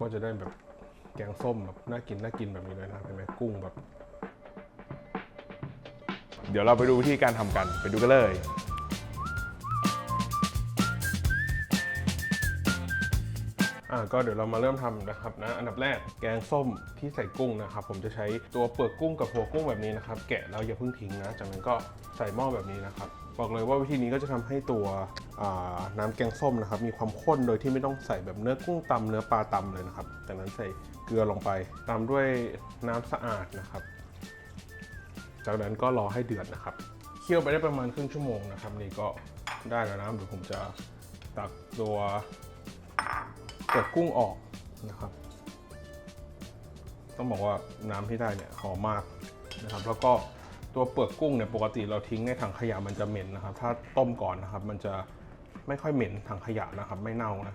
ก็จะได้แบบแกงส้มแบบน่ากินน่ากินแบบนี้เลยนะเห็นไหมกุ้งแบบ เดี๋ยวเราไปดูวิธีการทำกันไปดูกันเลยอ่าก็เดี๋ยวเรามาเริ่มทำนะครับนะอันดับแรกแกงส้มที่ใส่กุ้งนะครับ ผมจะใช้ตัวเปลือกกุ้งกับหัวกุ้งแบบนี้นะครับ แกะแล้วอย่าเพิ่งทิ้งนะจากนั้นก็ใส่หม้อแบบนี้นะครับ บอกเลยว่าวิธีนี้ก็จะทำให้ตัวน้ำแกงส้มนะครับ มีความข้นโดยที่ไม่ต้องใส่แบบเนื้อกุ้งตำเนื้อปลาตำเลยนะครับจากนั้นใส่เกลือลงไปตามด้วยน้ำสะอาดนะครับ จากนั้นก็รอให้เดือดนะครับเคี่ยวไปได้ประมาณครึ่งชั่วโมงนะครับ นี่ก็ได้แล้วนะเดี๋ยวผมจะตักตัวเปลือกกุ้งออกนะครับ ต้องบอกว่าน้ำที่ได้เนี่ยหอมมากนะครับ แล้วก็ ตัวเปลือกกุ้งเนี่ยปกติเราทิ้งในถังขยะมันจะเหม็นนะครับ ถ้าต้มก่อนนะครับ มันจะไม่ค่อยเหม็นถังขยะนะครับ ไม่เน่านะ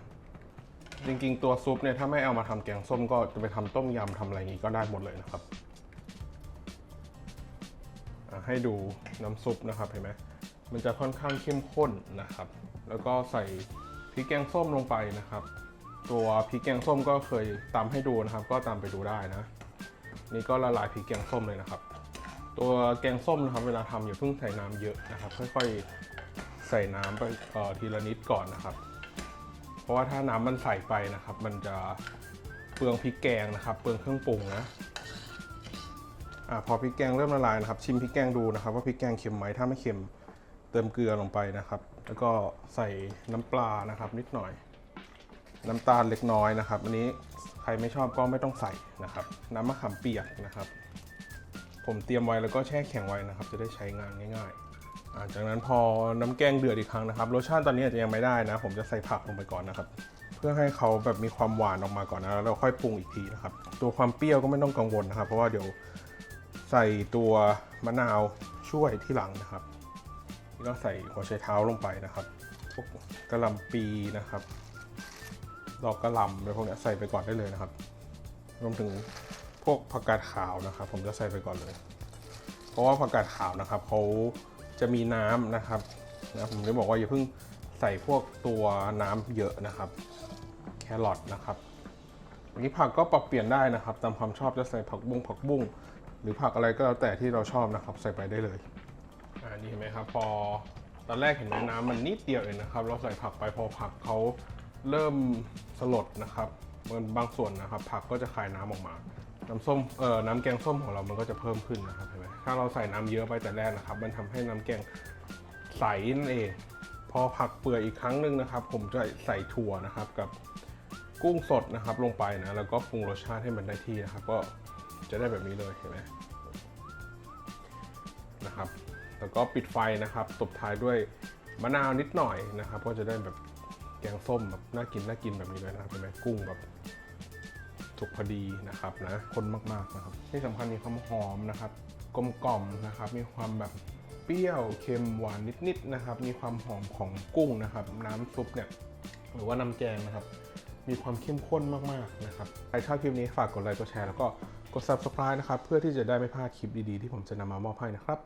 จริงๆตัวซุปเนี่ยถ้าไม่เอามาทำแกงส้มก็จะไปทำต้มยำทำอะไรนี้ก็ได้หมดเลยนะครับให้ดูน้ำซุปนะครับเห็นไหมมันจะค่อนข้างเข้มข้นนะครับ แล้วก็ใส่พริกแกงส้มลงไปนะครับ ตัวพริกแกงส้มก็เคยตำให้ดูนะครับ ก็ตามไปดูได้นะ นี่ก็ละลายพริกแกงส้มเลยนะครับ ตัวแกงส้มนะครับเวลาทำอย่าเพิ่งใส่น้ำเยอะนะครับค่อยๆใส่น้ำไปทีละนิดก่อนนะครับ เพราะว่าถ้าน้ำมันใส่ไปนะครับ มันจะเปลืองพริกแกงนะครับ เปลืองเครื่องปรุงนะอ่าพอพริกแกงเริ่มละลายนะครับ ชิมพริกแกงดูนะครับ ว่าพริกแกงเค็มไหมถ้าไม่เค็มเติมเกลือลงไปนะครับ แล้วก็ใส่น้ำปลานะครับ นิดหน่อย น้ำตาลเล็กน้อยนะครับ อันนี้ใครไม่ชอบก็ไม่ต้องใส่นะครับ น้ำมะขามเปียกนะครับ ผมเตรียมไว้แล้วก็แช่แข็งไว้นะครับ จะได้ใช้งานง่ายๆจากนั้นพอน้ำแกงเดือดอีกครั้งนะครับรสชาติตอนนี้อาจจะยังไม่ได้นะ ผมจะใส่ผักลงไปก่อนนะครับ เพื่อให้เขาแบบมีความหวานออกมาก่อนนะแล้วเราค่อยปรุงอีกทีนะครับ ตัวความเปรี้ยวก็ไม่ต้องกังวลนะครับ เพราะว่าเดี๋ยวใส่ตัวมะนาวช่วยที่หลังนะครับแล้วก็ใส่หัวไชเท้าลงไปนะครับพวกกระลำปีนะครับดอกกระลำอะไรพวกนี้ใส่ไปก่อนได้เลยนะครับ รวมถึง พวกผักกาดขาวนะครับ ผมจะใส่ไปก่อนเลย เพราะว่าผักกาดขาวนะครับเขาจะมีน้ำนะครับนะผมจะบอกว่าอย่าเพิ่งใส่พวกตัวน้ำเยอะนะครับ แครอทนะครับอันนี้ผักก็ปรับเปลี่ยนได้นะครับ ตามความชอบจะใส่ผักบุ้งผักบุ้งหรือผักอะไรก็แล้วแต่ที่เราชอบนะครับ ใส่ไปได้เลยอ่านี่เห็นไหมครับ พอตอนแรกเห็นน้ำมันนิดเดียวเองนะครับ เราใส่ผักไปพอผักเขาเริ่มสลดนะครับมันบางส่วนนะครับ ผักก็จะคายน้ำออกมา น้ำส้มเอ่อน้ำแกงส้มของเรามันก็จะเพิ่มขึ้นนะครับเห็นไหมถ้าเราใส่น้ำเยอะไปแต่แรกนะครับ มันทำให้น้ำแกงใสนั่นเอง พอผักเปื่อยอีกครั้งหนึ่งนะครับ ผมจะใส่ถั่วนะครับกับกุ้งสดนะครับลงไปนะแล้วก็ปรุงรสชาติให้มันได้ที่นะครับ ก็จะได้แบบนี้เลยเห็นไหมนะครับ แล้วก็ปิดไฟนะครับตบท้ายด้วยมะนาวนิดหน่อยนะครับ ก็จะได้แบบแกงส้มแบบน่ากินน่ากินแบบนี้เลยนะครับเห็นไหมกุ้งแบบ สุกพอดีนะครับนะคนมากๆนะครับ ที่สำคัญมีความหอมนะครับกลมกล่อมนะครับ มีความแบบเปรี้ยวเค็มหวานนิดๆนะครับ มีความหอมของกุ้งนะครับ น้ำซุปเนี่ยหรือว่าน้ำแกงนะครับ มีความเข้มข้นมากๆนะครับใครชอบคลิปนี้ฝากกดไลค์กดแชร์แล้วก็กด subscribe นะครับ เพื่อที่จะได้ไม่พลาดคลิปดีๆที่ผมจะนำมามอบให้นะครับ